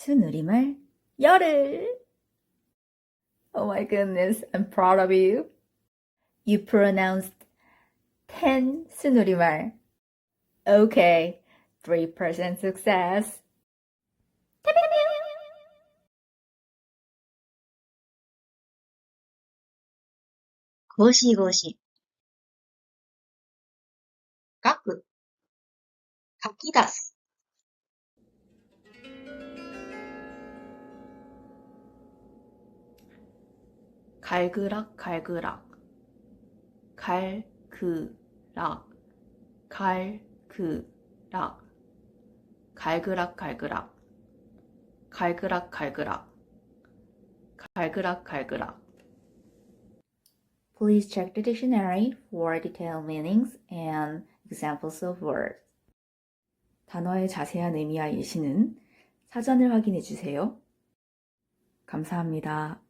순우리말 열흘. Oh my goodness, I'm proud of you. You pronounced 10 순우리말. Okay, 3% success. 고시고시 書く書き出す 갈그락 갈그락 갈그락 갈그락 갈그락 갈그락 갈그락 갈그락 갈그락 갈그락 Please check the dictionary for detailed meanings and examples of words. 단어의 자세한 의미와 예시는 사전을 확인해 주세요. 감사합니다.